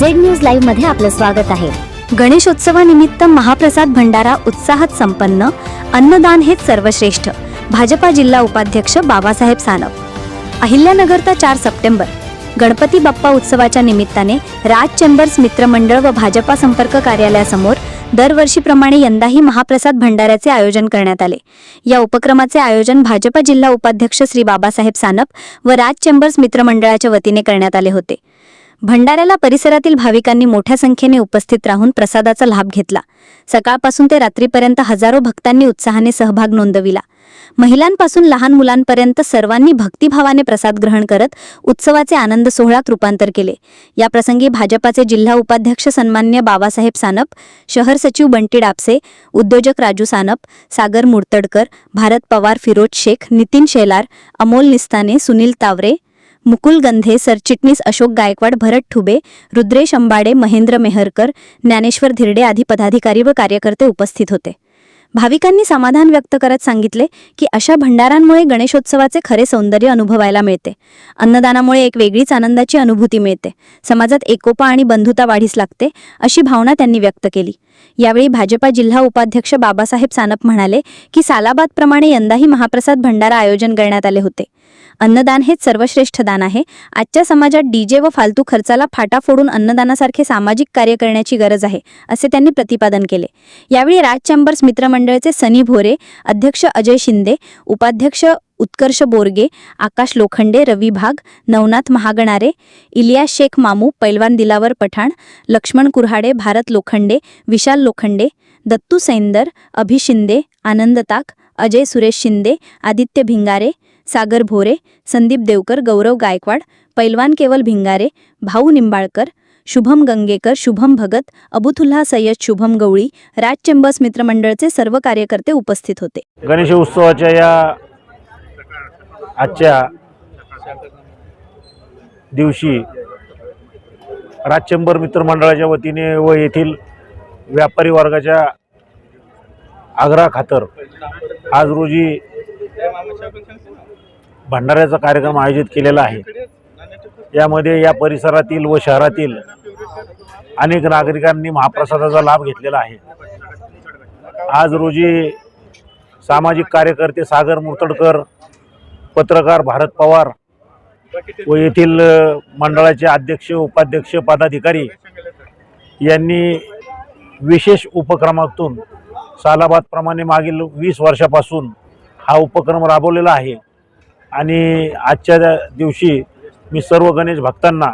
Z news लाईव्हमध्ये आपलं स्वागत आहे. गणेशोत्सवानिमित्त महाप्रसाद भंडारा उत्साहात संपन्न अन्नदान हेच सर्वश्रेष्ठ भाजपा जिल्हा उपाध्यक्ष बाबासाहेब सानप. अहिल्यानगरचा चार सप्टेंबर गणपती बाप्पा उत्सवाच्या निमित्ताने राज चेंबर्स मित्रमंडळ व भाजपा संपर्क कार्यालयासमोर दरवर्षीप्रमाणे यंदाही महाप्रसाद भंडाऱ्याचे आयोजन करण्यात आले. या उपक्रमाचे आयोजन भाजपा जिल्हा उपाध्यक्ष श्री बाबासाहेब सानप व राज चेंबर्स मित्रमंडळाच्या वतीने करण्यात आले होते. भंडाऱ्याला परिसरातील भाविकांनी मोठ्या संख्येने उपस्थित राहून प्रसादाचा लाभ घेतला. सकाळपासून ते रात्रीपर्यंत हजारो भक्तांनी उत्साहाने सहभाग नोंदविला. महिलांपासून लहान मुलांपर्यंत सर्वांनी भक्तिभावाने प्रसाद ग्रहण करत उत्सवाचे आनंद सोहळ्यात रूपांतर केले. या प्रसंगी भाजपाचे जिल्हा उपाध्यक्ष सन्मान्य बाबासाहेब सानप शहर सचिव बंटी डापसे उद्योजक राजू सानप सागर मुर्तडकर भारत पवार फिरोज शेख नितीन शेलार अमोल निस्ताने सुनील तावरे मुकुल गंधे सरचिटणीस अशोक गायकवाड भरत ठुबे रुद्रेश अंबाडे महेंद्र मेहरकर ज्ञानेश्वर धिरडे आदी पदाधिकारी व कार्यकर्ते उपस्थित होते. भाविकांनी समाधान व्यक्त करत सांगितले की अशा भंडारांमुळे गणेशोत्सवाचे खरे सौंदर्य अनुभवायला मिळते. अन्नदानामुळे एक वेगळीच आनंदाची अनुभूती मिळते. समाजात एकोपा आणि बंधुता वाढीस लागते अशी भावना त्यांनी व्यक्त केली. यावेळी भाजपा जिल्हा उपाध्यक्ष बाबासाहेब सानप म्हणाले की सालाबादप्रमाणे यंदाही महाप्रसाद भंडारा आयोजन करण्यात आले होते. अन्नदान हेच सर्वश्रेष्ठ दान आहे. आजच्या समाजात डीजे व फालतू खर्चाला फाटा फोडून अन्नदानासारखे सामाजिक कार्य करण्याची गरज आहे असे त्यांनी प्रतिपादन केले. यावेळी राज चॅम्बर्स मित्रमंडळाचे सनी भोरे अध्यक्ष अजय शिंदे उपाध्यक्ष उत्कर्ष बोरगे आकाश लोखंडे रवी भाग नवनाथ महागणारे इलिया शेख मामू पैलवान दिलावर पठाण लक्ष्मण कुऱ्हाडे भारत लोखंडे विशाल लोखंडे दत्तू सैंदर अभि शिंदे आनंद ताक अजय सुरेश शिंदे आदित्य भिंगारे सागर भोरे संदीप देवकर गौरव गायकवाड पैलवान केवल भिंगारे भाऊ निंबाळकर शुभम गंगेकर शुभम भगत अबुथुल्हा सय्यद शुभम गवळी राज चेंबर्स मित्रमंडळचे सर्व कार्यकर्ते उपस्थित होते. गणेश उत्सवाच्या या आजच्या दिवशी राजचंबर मित्रमंडळाच्या वतीने व येथील व्यापारी वर्गाच्या आग्रह खातर आज रोजी भंडाऱ्याचा कार्यक्रम आयोजित केलेला आहे. यामध्ये या परिसरातील व शहरातील अनेक नागरिकांनी महाप्रसादाचा लाभ घेतलेला आहे. आज रोजी सामाजिक कार्यकर्ते सागर मुर्तडकर पत्रकार भारत पवार व येथील मंडळाचे अध्यक्ष उपाध्यक्ष पदाधिकारी यांनी विशेष उपक्रमातून सालाबादप्रमाणे मागील वीस वर्षापासून हा उपक्रम राबवलेला आहे. आणि आजच्या दिवशी मी सर्व गणेश भक्तांना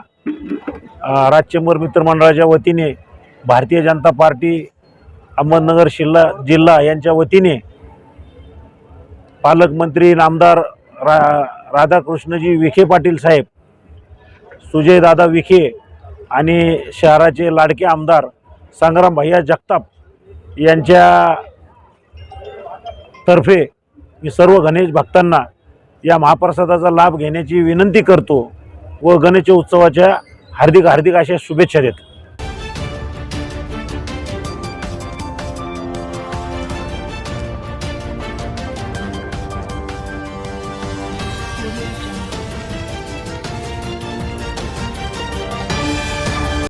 अ, मित्रमंडळाच्या वतीने भारतीय जनता पार्टी अहमदनगर शिल्ला जिल्हा यांच्या वतीने पालकमंत्री नामदार रा राधाकृष्णजी विखे पाटील साहेब सुजयदादा विखे आणि शहराचे लाडके आमदार संग्राम भैया जगताप यांच्या तर्फे मी सर्व गणेश भक्तांना या महाप्रसादाचा लाभ घेण्याची विनंती करतो व गणेश उत्सवाच्या हार्दिक हार्दिक अशा शुभेच्छा देतो